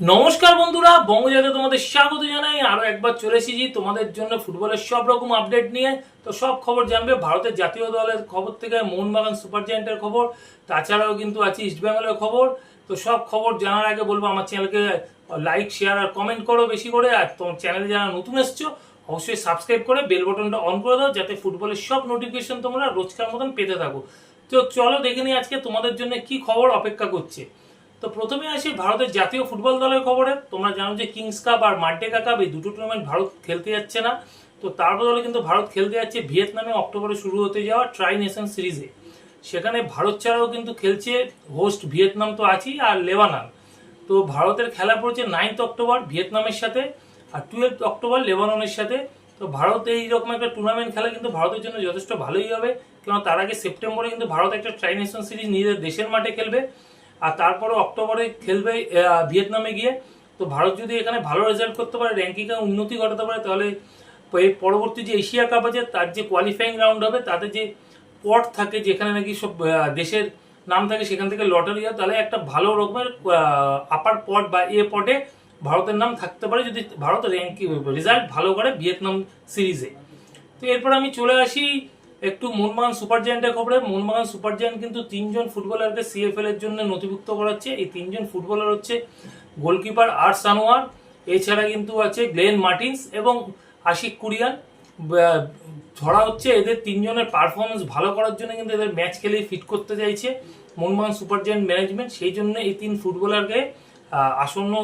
নমস্কার বন্ধুরা বঙ্গজাতে তোমাদের স্বাগত জানাই। আরও একবার চলে এসেছি তোমাদের জন্য ফুটবলের সব রকম আপডেট নিয়ে। তো সব খবর জানবে ভারতের জাতীয় দলের খবর থেকে, মোহনবাগান সুপার জায়েন্টের খবর, তাছাড়াও কিন্তু আছে ইস্টবেঙ্গলের খবর। তো সব খবর জানার আগে বলব, আমার চ্যানেলকে লাইক শেয়ার আর কমেন্ট করো বেশি করে। আর তোমার চ্যানেলে যারা নতুন এসছো, অবশ্যই সাবস্ক্রাইব করে বেল বটনটা অন করে দাও, যাতে ফুটবলের সব নোটিফিকেশন তোমরা রোজকার মতন পেতে থাকো। তো চলো দেখে নিই আজকে তোমাদের জন্য কি খবর অপেক্ষা করছে। তো প্রথমে আসি ভারতের জাতীয় ফুটবল দলের খবরে। তোমরা জানো যে কিংস কাপ আর মার্টেকা কাপ এই দুটো টুর্নামেন্ট ভারত খেলতে যাচ্ছে না। তো তার বদলে কিন্তু ভারত খেলতে যাচ্ছে ভিয়েতনামে অক্টোবরে শুরু হতে যাওয়া ট্রাই নেশন সিরিজে সেখানে ভারত ছাড়াও কিন্তু খেলছে হোস্ট ভিয়েতনাম তো আছেই আর লেবানন। তো ভারতের খেলা পড়ছে নাইন্থ অক্টোবর ভিয়েতনামের সাথে আর টুয়েলভ অক্টোবর লেবাননের সাথে। তো ভারত এইরকম একটা টুর্নামেন্ট খেলা কিন্তু ভারতের জন্য যথেষ্ট ভালোই হবে। কেন তার আগে সেপ্টেম্বরে কিন্তু ভারত একটা ট্রাই নেশন সিরিজ নিজেদের দেশের মাঠে খেলবে। আর তারপরে অক্টোবরে খেলবে ভিয়েতনামে গিয়ে। তো ভারত যদি এখানে ভালো রেজাল্ট করতে পারে র্যাঙ্কিংয়ে উন্নতি ঘটাতে পারে, তাহলে পরবর্তী যে এশিয়া কাপ আছে, তার যে কোয়ালিফাইং রাউন্ড হবে, তাতে যে পট থাকে, যেখানে নাকি সব দেশের নাম থাকে, সেখান থেকে লটারি হয়, তাহলে একটা ভালো রকমের আপার পট বা এ পটে ভারতের নাম থাকতে পারে, যদি ভারত র্যাঙ্কিং রেজাল্ট ভালো করে ভিয়েতনাম সিরিজে তো এরপর আমি চলে আসি একটু মোহনবাগান সুপার জায়ান্টের খবরে মোহনবাগান সুপার জায়ান্ট কিন্তু তিনজন ফুটবলারকে সিএফএল এর জন্য নথিভুক্ত করাচ্ছে। এই তিনজন ফুটবলার হচ্ছে গোলকিপার আর সানোয়ার, এছাড়া কিন্তু আছে গ্লেন মার্টিন্স এবং আশিক কুরিয়ান। ধরা হচ্ছে এদের তিনজনের পারফরমেন্স ভালো করার জন্য কিন্তু এদের ম্যাচ খেলে ফিট করতে চাইছে মোহনবাগান সুপার জায়ান্ট ম্যানেজমেন্ট সেই জন্য এই তিন ফুটবলারকে আসন্ন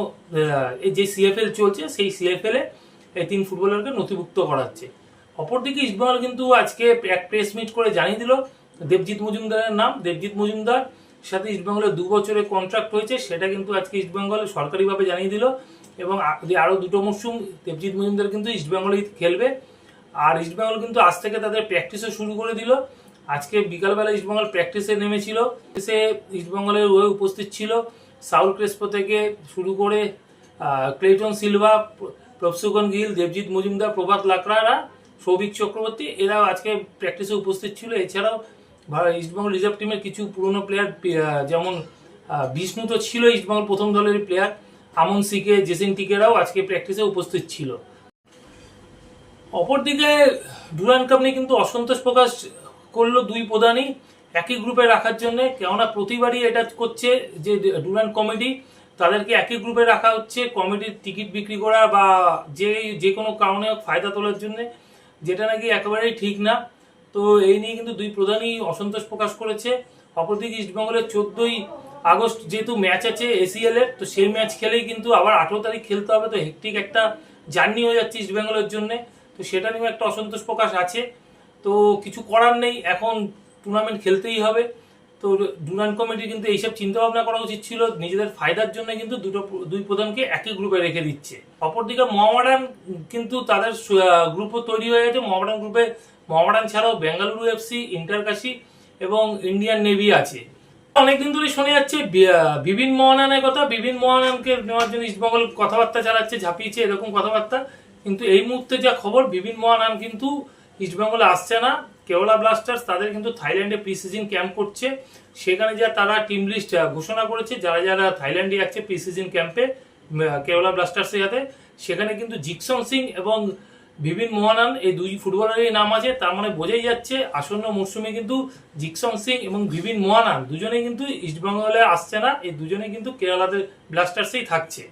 যে সিএফএল চলছে, সেই সিএফএল এই তিন ফুটবলারকে নথিভুক্ত করাচ্ছে। অপরদিকে ইস্টবেঙ্গল কিন্তু আজকে এক প্রেস মিট করে জানিয়ে দিল দেবজিৎ মজুমদারের নাম দেবজিৎ মজুমদার সাথে ইস্টবেঙ্গলের দু বছরের কন্ট্রাক্ট হয়েছে সেটা কিন্তু আজকে ইস্টবেঙ্গল সরকারিভাবে জানিয়ে দিল এবং আ- যে আরও দুটো মরশুম দেবজিৎ মজুমদার কিন্তু ইস্টবেঙ্গলেই খেলবে আর ইস্টবেঙ্গল কিন্তু আজ থেকে তাদের প্র্যাকটিসও শুরু করে দিল আজকে বিকালবেলা ইস্টবেঙ্গল প্র্যাকটিসে নেমেছিল সে ইস্টবেঙ্গলের হয়ে উপস্থিত ছিল সাউল ক্রেসপো থেকে শুরু করে ক্লেটন সিলভা প্র- প্রফসুগন গিল দেবজিৎ মজুমদার প্রভাত লাকড়ারা সৌভিক চক্রবর্তী, এরাও আজকে প্র্যাকটিসে উপস্থিত ছিল। এছাড়াও ইস্টবেঙ্গল রিজার্ভ টিমের কিছু পুরনো প্লেয়ার যেমন বিষ্ণু তো ছিল ইস্টবেঙ্গল প্রথম দলের প্লেয়ার আমন সিকে, জেসিন টিকেরাও আজকে প্র্যাকটিসে উপস্থিত ছিল। অপরদিকে ডুরান কাপ নিয়ে কিন্তু অসন্তোষ প্রকাশ করল দুই প্রধানই, একই গ্রুপে রাখার জন্য। কেননা প্রতিবারই এটা করছে যে ডুরান কমিটি তাদেরকে একই গ্রুপে রাখা হচ্ছে। কমিটির টিকিট বিক্রি করা বা যে যে কোনো কারণে ফায়দা তোলার জন্য। যেটা নাকি একেবারেই ঠিক না। তো এই নিয়ে কিন্তু দুই প্রধানই অসন্তোষ প্রকাশ করেছে। অপরদিকে ইস্টবেঙ্গলের চোদ্দই আগস্ট যেহেতু ম্যাচ আছে এসিএল এর, তো সেই ম্যাচ খেলেই কিন্তু আবার আঠেরো তারিখ খেলতে হবে। তো হেকটিক একটা জার্নি হয়ে যাচ্ছে ইস্টবেঙ্গলের জন্য। তো সেটা নিয়েও একটা অসন্তোষ প্রকাশ আছে। তো কিছু করার নেই। এখন টুর্নামেন্ট খেলতেই হবে। তো ডুরান কমিটি কিন্তু এইসব চিন্তা ভাবনা করা উচিত ছিল। নিজেদের ফায়দার জন্য কিন্তু দুটো দুই প্রধানকে একই গ্রুপে রেখে দিচ্ছে। অপরদিকে মোহামেডান কিন্তু তাদের গ্রুপও তৈরি হয়ে গেছে। মোহামেডান গ্রুপে মোহামেডান ছাড়াও বেঙ্গালুরু এফসি ইন্টারকাশি এবং ইন্ডিয়ান নেভি আছে। অনেকদিন ধরে শোনা যাচ্ছে, বি- বিপিন কথা। বিপিন মোহনানকে নেওয়ার জন্য ইস্টবেঙ্গল কথাবার্তা চালাচ্ছে, ঝাঁপিয়েছে, এরকম কথাবার্তা। কিন্তু এই মুহূর্তে যা খবর বিপিন মোহনান কিন্তু ইস্টবেঙ্গলে আসছে না। কেওলা ব্লাস্টার্স তাদের কিন্তু থাইল্যান্ডে প্রি সিজন ক্যাম্প করছে। সেখানে যা তারা টিম লিস্ট ঘোষণা করেছে, যারা যারা থাইল্যান্ডে যাচ্ছে প্রি সিজন ক্যাম্পে কেওলা ব্লাস্টার্সের সাথে। সেখানে কিন্তু জিকসন সিং এবং বিপিন মোহনান এই দুই ফুটবলারেরই নাম আছে, তার মানে বোঝাই যাচ্ছে আসন্ন মরশুমে কিন্তু জিকসন সিং এবং বিপিন মোহনান দুজনেই কিন্তু ইস্টবেঙ্গলে আসছে না, এই দুজনেই কিন্তু কেরালাতে ব্লাস্টার্সেই থাকছে।